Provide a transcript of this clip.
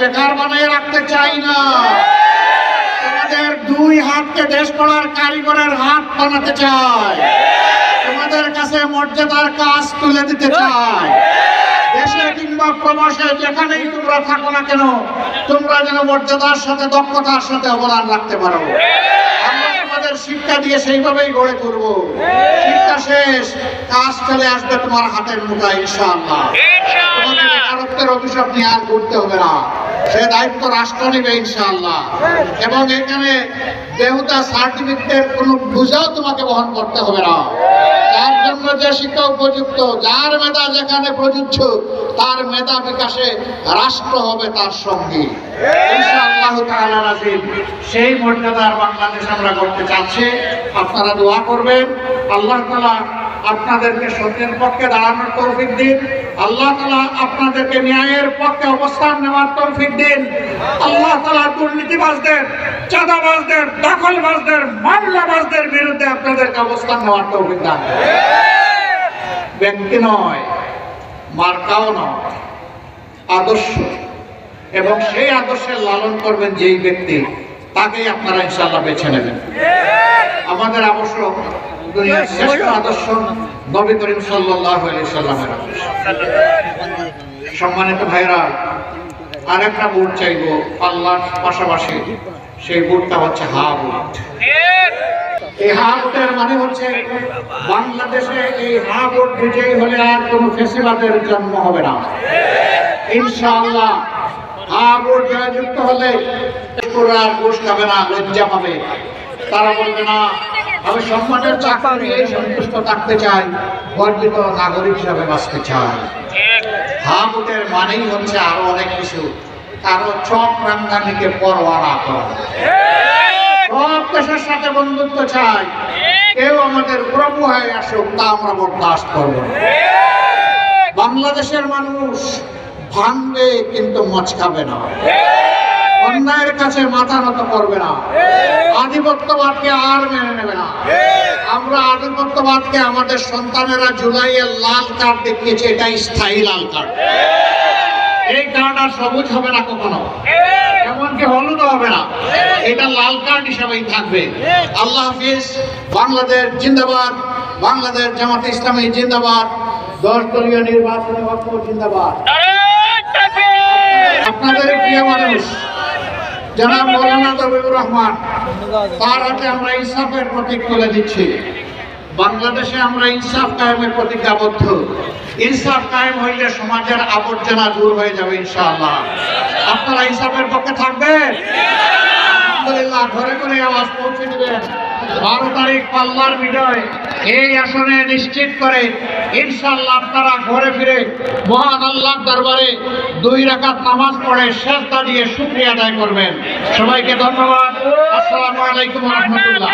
বেকার বানিয়ে রাখতে চাই না। তোমাদের দুই হাতকে দেশ করার কারিগরের হাত বানাতে চাই। তোমাদের কাছে মর্যাদার কাজ তুলে দিতে চাই। দেশে কিংবা প্রবাসে যেখানেই তোমরা থাকো না কেন তোমরা যেন মর্যাদার সাথে দক্ষতার সাথে অবদান রাখতে পারো। আমরা তোমাদের শিক্ষা দিয়ে সেইভাবেই গড়ে তুলব। শিক্ষা শেষ কাজ চলে আসবে তোমার হাতের মুঠায় ইনশাআল্লাহ। তোমাদের বেকারত্বের অভিশাপ নিয়ে আর করতে হবে না। সে দায়িত্ব রাষ্ট্র নেবে ইনশাআল্লাহ। এবং এখানে দেহতা সার্টিফিকেটের কোনো বোঝাও তোমাকে বহন করতে হবে না। যার জন্য যে শিক্ষা উপযুক্ত, যার মেধা যেখানে প্রযোজ্য, তার মেধা বিকাশে রাষ্ট্র হবে তার সঙ্গী। সেই মর্যাদার বাংলাদেশ আমরা করতে চাচ্ছি। আপনারা দোয়া করবেন। আল্লাহ তাআলা আপনাদেরকে সত্যের পক্ষে দাঁড়ানোর তৌফিক দিন। আল্লাহ তাআলা আপনাদেরকে ন্যায়ের পক্ষে অবস্থান নেওয়ার তৌফিক দিন। আল্লাহ তাআলা দুর্নীতিবাজদের, চাঁদাবাজদের, দখলবাজদের, মামলাবাজদের বিরুদ্ধে আপনাদেরকে অবস্থান নেওয়ার তৌফিক দান। ব্যক্তি নয়, মার্কাও নয়, আদর্শ। এবং সেই আদর্শের লালন করবেন যেই ব্যক্তি, তাকেই আপনারা ইনশাআল্লাহ বেছে নেবেন। আমাদের আবশ্যক দুনিয়ার শ্রেষ্ঠ আদর্শ নবী করিম সাল্লাল্লাহু আলাইহি সাল্লামের আদর্শ। সম্মানিত ভাইরা, আরেকটা বুট চাইব আল্লাহর পাশাপাশি। সেই বুটটা হচ্ছে হা বুট এই হা ভোটের মানে হচ্ছে বাংলাদেশে এই হা ভোট বিজয়ী হলে আর ফেসিবাদের জন্ম হবে না। ইনশাআল্লাহ, হা ভোট জয়যুক্ত হলে আর ঘুষ খাবে না, লজ্জা পাবে। তারা বলবে, না, আমি সম্মানের চাকরি সন্তুষ্ট থাকতে চাই, গর্বিত নাগরিক হিসাবে বাঁচতে চাই। হা ভোটের মানেই হচ্ছে আরও অনেক কিছু। কারও চক রাঙ্গানিকে পরোয়া না করা। সব দেশের সাথে বন্ধুত্ব চাই। কেউ আমাদের প্রভু হয়ে আসুক, তা আমরা বরদাস্ত করব বাংলাদেশের মানুষ ভাঙবে কিন্তু মচকাবে না। অন্যায়ের কাছে মাথা নত করবে না। আধিপত্যবাদকে আর মেনে নেবে না। আমরা আধিপত্যবাদকে আমাদের সন্তানেরা জুলাইয়ের লাল কার্ড দেখিয়েছে এটা স্থায়ী লাল কার্ড। এই কার্ড আর সবুজ হবে না কখনো। এমনকি হলুদ হবে না। এটা লাল কার্ড হিসাবেই থাকবে। আল্লাহ হাফিজ বাংলাদেশ জিন্দাবাদ বাংলাদেশ জামাতে ইসলামী জিন্দাবাদ দশ দলীয় নির্বাচনী ঐক্য জিন্দাবাদ। আপনাদের প্রিয় মানুষ জনাব মৌলানা তবিবুর রহমান, তার হাতে আমরা ইনসাফের প্রতীক তুলে দিচ্ছি। বাংলাদেশে আমরা ইনসাফ কায়েমের প্রতিজ্ঞাবদ্ধ ইনসাফ কায়েম হইলে সমাজের আবর্জনা দূর হয়ে যাবে ইনশাআল্লাহ। আপনারা ইনসাফের পক্ষে থাকবেন? আলহামদুলিল্লাহ ঘরে ঘরে আওয়াজ পৌঁছে দিবেন। বারো তারিখ পাল্লার বিজয়। এই আসনে নিশ্চিত করে ইনশাল্লাহ তারা ঘরে ফিরে মহান আল্লাহ দরবারে দুই রাকাত নামাজ পড়ে শেষ দিয়ে শুক্রিয়া আদায় করবেন। সবাইকে ধন্যবাদ। আসসালামু আলাইকুম রহমতুল্লাহ।